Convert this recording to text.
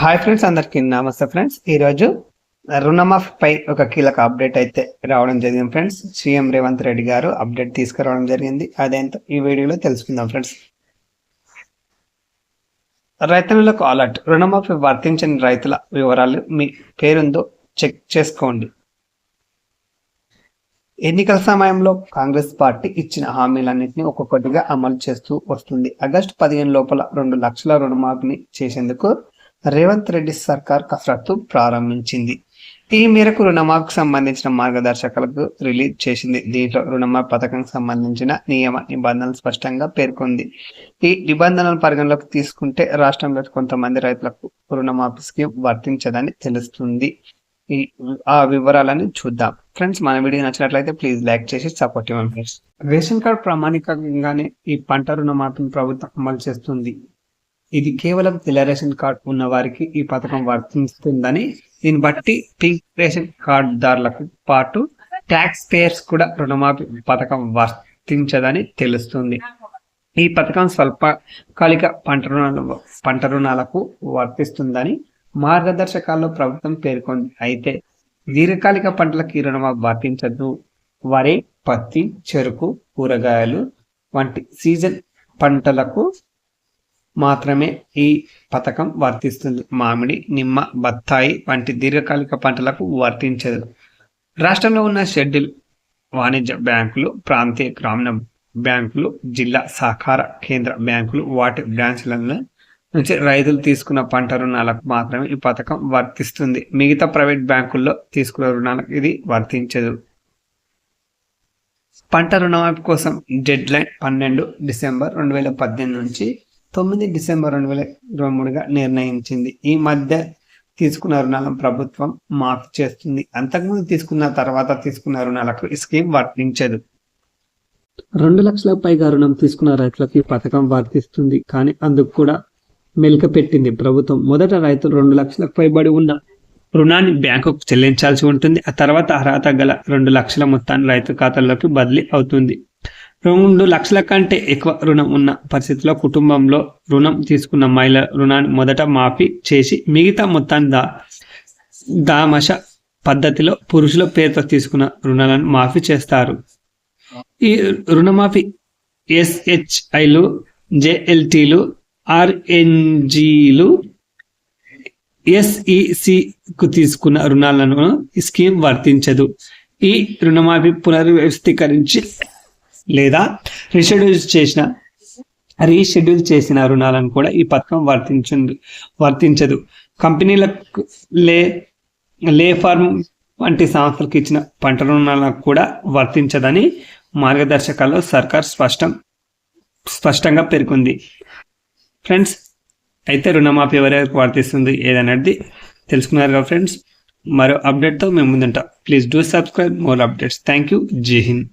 Hi friends అందరికీ నమస్తే friends ఈరోజు రుణమాఫీపై ఒక కీలక అప్డేట్ అయితే రావడం జరిగింది ఫ్రెండ్స్ సీఎం రేవంత్ రెడ్డి గారు అప్డేట్ తీసుకురావడం జరిగింది. అదేంతో ఈ వీడియోలో తెలుసుకుందాం ఫ్రెండ్స్ రైతులకు అలర్ట్ రుణమాఫీ వర్తించని రైతుల వివరాలు మీ పేరుందో చెక్ చేసుకోండి. ఎన్నికల సమయంలో కాంగ్రెస్ పార్టీ ఇచ్చిన హామీలన్నింటినీ ఒక్కొక్కటిగా అమలు చేస్తూ వస్తుంది. ఆగస్టు పదిహేను లోపల రెండు లక్షల రుణమాఫీని చేసేందుకు రేవంత్ రెడ్డి సర్కార్ కసరత్తు ప్రారంభించింది. ఈ మేరకు రుణమాఫీకి సంబంధించిన మార్గదర్శకాలకు రిలీజ్ చేసింది. దీంట్లో రుణమాఫీ పథకం సంబంధించిన నియమ నిబంధనలు స్పష్టంగా పేర్కొంది. ఈ నిబంధనలు పరిగణలోకి తీసుకుంటే రాష్ట్రంలో కొంతమంది రైతులకు రుణమాఫీ స్కీమ్ వర్తించదని తెలుస్తుంది. ఈ ఆ వివరాలను చూద్దాం. ఫ్రెండ్స్ మన వీడియో నచ్చినట్లయితే ప్లీజ్ లైక్ చేసి సపోర్ట్ ఇవ్వండి. ఫ్రెండ్స్ రేషన్ కార్డ్ ప్రామాణికంగానే ఈ పంట రుణమాఫీని ప్రభుత్వం అమలు చేస్తుంది. ఇది కేవలం తెల్ల రేషన్ కార్డు ఉన్న వారికి ఈ పథకం వర్తిస్తుందని దీన్ని బట్టి పింక్ రేషన్ కార్డుదారులకు పాటు ట్యాక్స్ పేయర్స్ కూడా రుణమాఫీ పథకం వర్తించదని తెలుస్తుంది. ఈ పథకం స్వల్పకాలిక పంట రుణాలు పంట రుణాలకు వర్తిస్తుందని మార్గదర్శకాల్లో ప్రభుత్వం పేర్కొంది. అయితే దీర్ఘకాలిక పంటలకు ఈ రుణమాఫీ వర్తించదు. వరి పత్తి చెరుకు కూరగాయలు వంటి సీజన్ పంటలకు మాత్రమే ఈ పథకం వర్తిస్తుంది. మామిడి నిమ్మ బత్తాయి వంటి దీర్ఘకాలిక పంటలకు వర్తించదు. రాష్ట్రంలో ఉన్న షెడ్యూల్ వాణిజ్య బ్యాంకులు ప్రాంతీయ గ్రామీణ బ్యాంకులు జిల్లా సహకార కేంద్ర బ్యాంకులు వాటి బ్రాంచ్లను నుంచి రైతులు తీసుకున్న పంట రుణాలకు మాత్రమే ఈ పథకం వర్తిస్తుంది. మిగతా ప్రైవేట్ బ్యాంకుల్లో తీసుకున్న రుణాలకు ఇది వర్తించదు. పంట రుణమాఫీ కోసం డెడ్ లైన్ పన్నెండు డిసెంబర్ రెండు వేల పద్దెనిమిది నుంచి తొమ్మిది డిసెంబర్ రెండు వేల ఇరవై మూడుగా నిర్ణయించింది. ఈ మధ్య తీసుకున్న రుణాలను ప్రభుత్వం మాఫీ చేస్తుంది. అంతకుముందు తీసుకున్న తర్వాత తీసుకున్న రుణాలకు ఈ స్కీమ్ వర్తించదు. రెండు లక్షల పైగా రుణం తీసుకున్న రైతులకు ఈ పథకం వర్తిస్తుంది. కానీ అందుకు కూడా మెలిక పెట్టింది ప్రభుత్వం. మొదట రైతులు రెండు లక్షలకు పైబడి ఉన్న రుణాన్ని బ్యాంకుకు చెల్లించాల్సి ఉంటుంది. ఆ తర్వాత అర్హత గల రెండు లక్షల మొత్తాన్ని రైతు ఖాతాల్లోకి బదిలీ అవుతుంది. రెండు లక్షల కంటే ఎక్కువ రుణం ఉన్న పరిస్థితిలో కుటుంబంలో రుణం తీసుకున్న మహిళ రుణాన్ని మొదట మాఫీ చేసి మిగతా మొత్తాన్ని దా దామశ పద్ధతిలో పురుషుల పేరుతో తీసుకున్న రుణాలను మాఫీ చేస్తారు. ఈ రుణమాఫీ ఎస్హెచ్ఐలు జేఎల్టీలు ఆర్ఎన్జీలు ఎస్ఈసికు తీసుకున్న రుణాలను ఈ స్కీమ్ వర్తించదు. ఈ రుణమాఫీ పునర్వ్యవస్థీకరించి లేదా రీషెడ్యూల్ చేసిన రీషెడ్యూల్ చేసిన రుణాలను కూడా ఈ పథకం వర్తించదు వర్తించదు. కంపెనీలకు లే లే ఫార్మ్ వంటి సంస్థలకు ఇచ్చిన పంట రుణాలకు కూడా వర్తించదని మార్గదర్శకాల్లో సర్కార్ స్పష్టం స్పష్టంగా పేర్కొంది. ఫ్రెండ్స్ అయితే రుణమాఫీ ఎవరెవరికి వర్తిస్తుంది ఏదనేది తెలుసుకున్నారు కదా ఫ్రెండ్స్? మరో అప్డేట్తో మేము ముందుంటాం. Please do subscribe more updates. Thank you. జై హింద్.